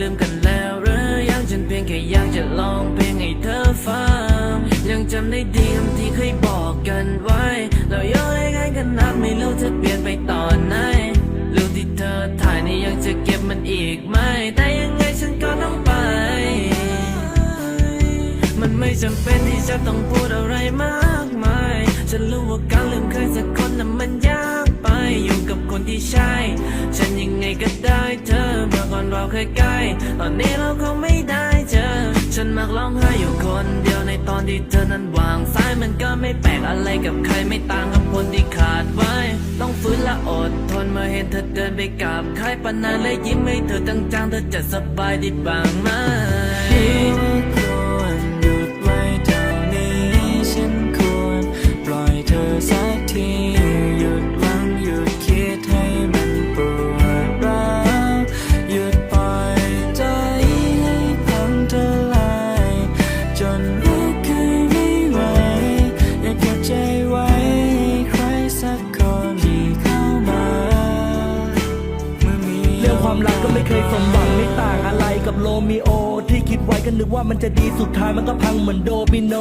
ลืมกันแล้วหรือยังฉันเพียงแค่อยากจะลองเพลงให้เธอฟังยังจำได้ดีคำที่เคยบอกกันไว้เราย้อยกันกันนักไม่รู้จะเปลี่ยนไปตอนไหนรูปที่เธอถ่ายนี่ยังจะเก็บมันอีกไหมแต่ยังไงฉันก็ต้องไป มันไม่จำเป็นที่จะต้องพูดอะไรมากมาย ฉันรู้ว่าการลืมใครสักคนนั้นมันยากไปอยู่กับคนที่ใช่ เราเคยใกล้ ตอนนี้เราคงไม่ได้เจอ ฉันมักร้องไห้อยู่คนเดียวในตอนที่เธอนั้นวางสายมันก็ไม่แปลกอะไรกับใครไม่ต่างกับคนที่ขาดไว้ ต้องฟื้นและอดทนเมื่อเห็นเธอเดินไปกับใครปานานและยิ้มให้เธอจังๆเธอจะสบายดีบ้างไหม รื่องความรักก็ไม่เคยสมหวังไม่ต่างอะไรกับโรมิโอ ที่คิดไว้ก็นึกว่ามันจะดีสุดท้ายมันก็พังเหมือนโดมิโน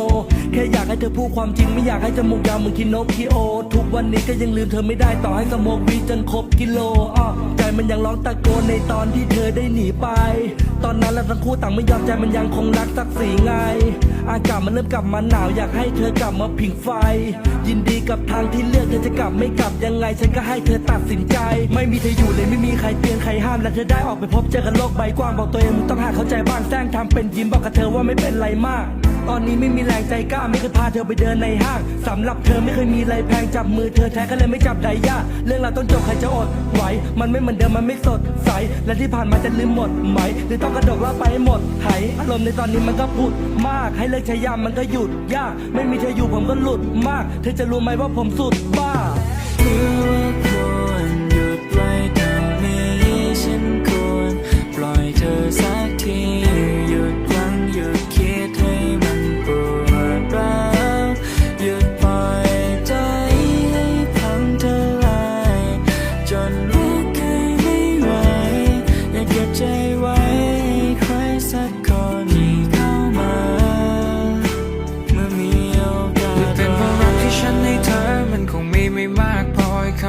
แค่อยากให้เธอพูดความจริงไม่อยากให้จมูกยาวเหมือนคิโนคิโอ ทุกวันนี้ก็ยังลืมเธอไม่ได้ต่อให้สโมกวีจนครบกิโลอ้อใจมันยังร้องตะโกนในตอนที่เธอได้หนีไป ตอนนั้นเราทั้งคู่ต่างไม่ยอมใจมันยังคงรักสักสีไง อากาศมันเริ่มกลับมาหนาวอยากให้เธอกลับมาผิงไฟ ยินดีกับทางที่เลือกเธอจะกลับไม่กลับยังไง ฉันก็ให้เธอตัดสินใจ ไม่มีเธออยู่เลยไม่มีใครเตือนใครห้ามและเธอได้ออกไปพบเจอกันโลกใบกว้างบอกตัวเองมึงต้องหาเข้าใจบ้างแซงทำเป็นยิ้มบอกกับเธอว่าไม่เป็นไรมาก ตอนนี้ไม่มีแรงใจกล้าไม่เคยพาเธอไปเดินในห้างสำหรับเธอไม่เคยมีอะไรแพงจับมือเธอแท้ก็เลยไม่จับไดย่าเรื่องราวต้นจบใครจะอดไหวมันไม่เหมือนเดิมมันไม่สดใสและที่ผ่านมาจะลืมหมดไหมหรือต้องกระดกเล่าไปให้หมดไหอารมณ์ในตอนนี้มันก็พูดมากให้เลิกใช้ยามมันก็หยุดยาก ไม่มีเธออยู่ผมก็หลุดมาก เธอจะรู้ไหมว่าผมสุดบ้า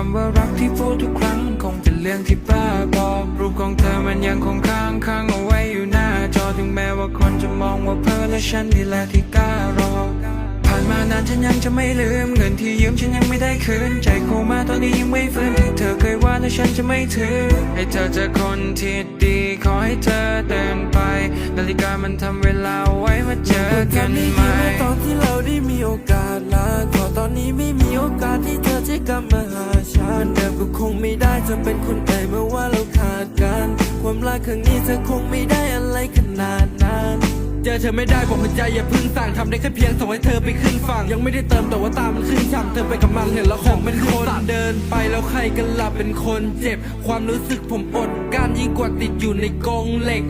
ำว่ารักที่พูดทุกครั้งมันคงเป็นเรื่องที่บ้าบอรูปของเธอมันยังคงค้างค้างเอาไว้อยู่หน้าจอถึงแม้ว่าคนจะมองว่าเพ้อและฉันนี่แหละที่กล้ารอ ผ่านมานานฉันยังจะไม่ลืมเงินที่ยืมฉันยังไม่ได้คืนใจโคมาตอนนี้ยังไม่ฟื้นที่เธอเคยว่าแต่ฉันจะไม่ถือ ให้เธอเจอคนที่ดีขอให้เธอเดินไป นาฬิกามันทำเวลาไว้มาเจอกันใหม่ตอนที่เราได้มีโอกาสลาขอตอนนี้ไม่มีโอกาส กลับมาหาฉันเหมือนเดิมก็คงไม่ได้จะเป็นคนเอ่ยเมื่อว่าเราขาดกัน ความรักครั้งนี้เธอคงไม่ได้อะไรขนาดนั้นเจอเธอไม่ได้บอกหัวใจอย่าพึ่งสั่งทำได้แค่เพียงส่งให้เธอไปขึ้นฝั่งยังไม่ได้เติมแต่ว่าตามันขึ้นช่ำเธอไปกับมันเห็นแล้วของเป็นคนเดินไปแล้วใครกันหลับเป็นคนเจ็บ ความรู้สึกผมอดก้ารยิ่งกว่าติดอยู่ในกรงเหล็ก